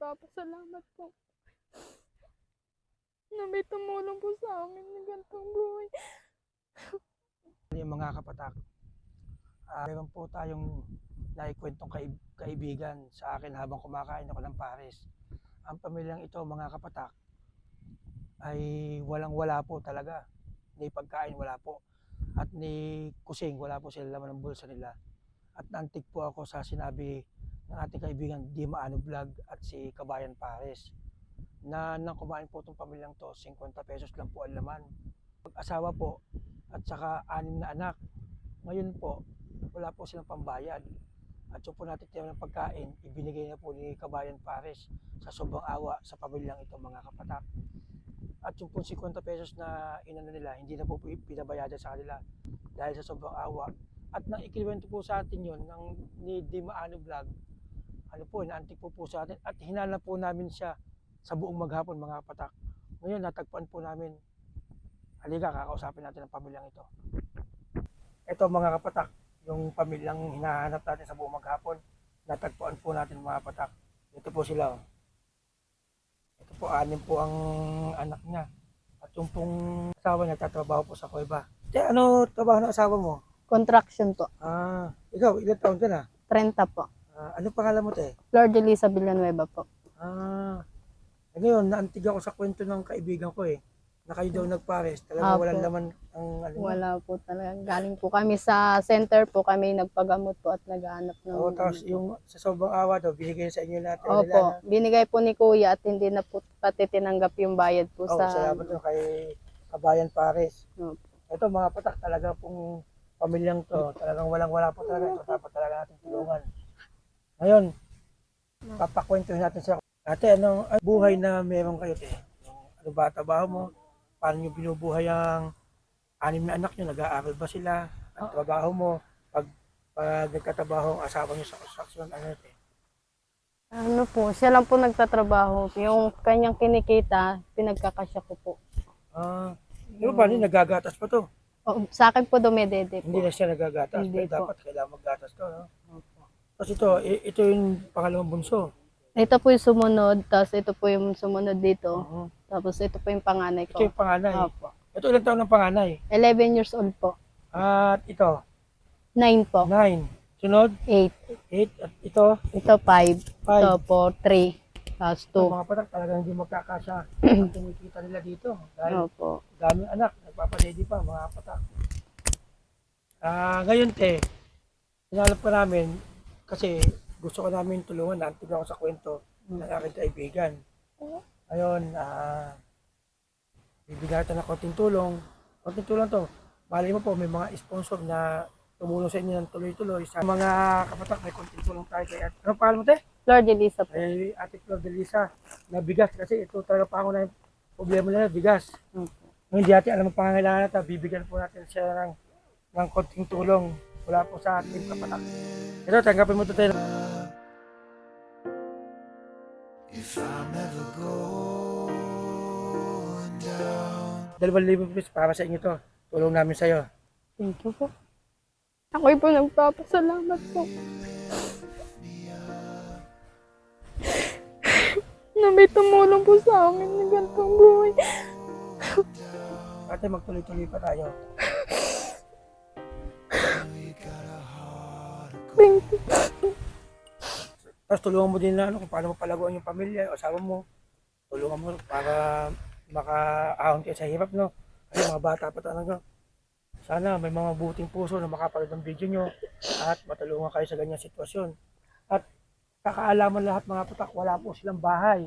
nagpapasalamat po na may tumulong po sa amin ng ganitong buhay. Yung mga kapatak, ah, meron po tayong naikwentong kaib- kaibigan sa akin habang kumakain ako ng pares. Ang pamilyang ito, mga kapatak, ay walang-wala po talaga. Ni pagkain, wala po. At ni kusing, wala po sila laman ng bulsa nila. At naantig po ako sa sinabi ng ating kaibigan, Di Maano Vlog at si Kabayan Pares na nang kumain po itong pamilyang to, 50 pesos lang po ang laman. Pag-asawa po, at saka anim na anak. Ngayon po, wala po silang pambayad. At yung po natin ng pagkain, ibinigay na po ni Kabayan Pares sa sobrang awa sa pamilyang ito mga kapatak. At yung po 50 pesos na inano nila, hindi na po pinabayada sa kanila dahil sa sobrang awa. At nang ikikwento po sa atin yun ng ni Dimaano Vlog, ano po, naantik po po sa atin at hinala po namin siya sa buong maghapon mga kapatak. Ngayon, natagpuan po namin Halika, kakausapin natin ang pamilyang ito. Ito mga kapatak, yung pamilyang hinahanap natin sa buong maghapon, natagpuan po natin mga kapatak. Ito po sila. oh. Ito po, anim po ang anak niya. At yung pong asawa niya, tatrabaho po sa kuweba. Te, ano trabaho ng asawa mo? Contraction po. Ah, ikaw, ilang taon ka na? 30 po. Ah, ano pangalan mo, te? Flor de Lisa Villanueva po. Ah, eh, ngayon, naantig ako sa kwento ng kaibigan ko eh. Na kayo daw nagpares. Talagang Apo. walang laman ang ano. Wala po talaga. Galing po kami sa center po kami nagpagamot po at naghahanap ng... Oo, tapos yung sa sobrang awa daw, binigay sa inyo lahat. ng Opo, na- binigay po ni Kuya at hindi na po pati tinanggap yung bayad po Oo, sa... salamat doon kay Kabayan Pares. Opo. Ito mga patak talaga pong pamilyang to. Talagang walang wala po talaga. Ito dapat talaga natin tulungan. Ngayon, papakwentuhin natin sa Ate, anong buhay na meron kayo, te? Ano ba trabaho mo? Paano nyo binubuhay ang anim na anak nyo? Nag-aaral ba sila? Ang trabaho mo? Pag, pag nagkatrabaho ang asawa nyo sa construction, ano, te? Ano po, siya lang po nagtatrabaho. Yung kanyang kinikita, pinagkakasya ko po. Ah, pero paano yun? nagagatas pa to? O, sa akin po dumedede Hindi po. na siya nagagatas. Hindi Pero po. dapat kailangan maggatas to, no? Tapos ito, ito yung pangalawang bunso. Ito po yung sumunod, tapos ito po yung sumunod dito. Oo. Tapos ito po yung panganay Ito ko. yung panganay. Opo. Ito ilang taon ng panganay. 11 years old po. At ito, 9 po. 9. Sunod, 8. 8. At ito, Ito 5. 5. Ito po 3. Tapos Ito, mga patak talagang hindi magkakasya. Ang kinikita nila dito. 2. Dahil Opo. daming anak, nagpapadedi pa, mga patak. Ah, ngayon te, hinalap ko namin kasi gusto ko namin tulungan, naantig ako sa kwento ng aking kaibigan. Ngayon, ah, bibigyan natin ng konting tulong. Konting tulong to. Mali mo po, may mga sponsor na tumulong sa inyo ng tuloy-tuloy. Sa mga kapatak, may konting tulong tayo kay Ate. Ano pangalan mo, te? Lord Elisa po. Kay Ate Flor de Lisa na bigas kasi ito talaga pa ako na yung problema nila, bigas. Opo. Kung hindi natin alam ang pangangailangan natin, bibigyan po natin siya ng, ng konting tulong mula po sa ating kapatak. Ito, tanggapin mo ito tayo. If I'm ever going down, Dalawang libo pesos para sa inyo to. Tulong namin sa iyo. Thank you po. Ako'y po nagpapasalamat po. na may tumulong po sa amin ng ganitong buhay. Ate, magtuloy-tuloy pa tayo. Tapos tulungan mo din na ano, kung paano mo palaguan yung pamilya, asawa mo. Tulungan mo para makaahon kayo sa hirap, no? Kasi mga bata pa talaga. Sana may mga buting puso na makapanood ng video nyo at matulungan kayo sa ganyang sitwasyon. At kakaalaman lahat mga patak, wala po silang bahay.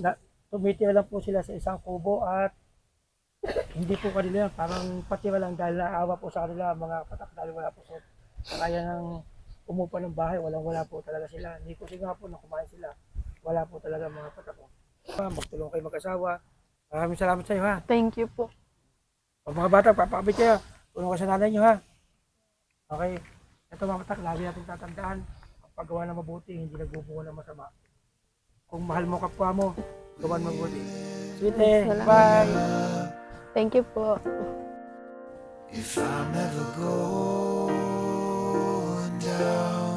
Na, tumitira lang po sila sa isang kubo at hindi po kanila parang patira lang dahil naawa po sa kanila mga patak dahil wala po sa kaya ng umupa ng bahay, walang wala po talaga sila. Hindi ko nga po na kumain sila. Wala po talaga mga patako. Magtulong kayo mag-asawa. Maraming salamat sa iyo ha. Thank you po. O mga bata, papakabit kayo. Tulong ka sa nanay nyo ha. Okay. Ito mga patak, lagi natin tatandaan. Ang paggawa ng mabuti, hindi nagbubungo ng masama. Kung mahal mo kapwa mo, gawan mabuti. Sweetie, bye! Thank you po. If I'm ever going down.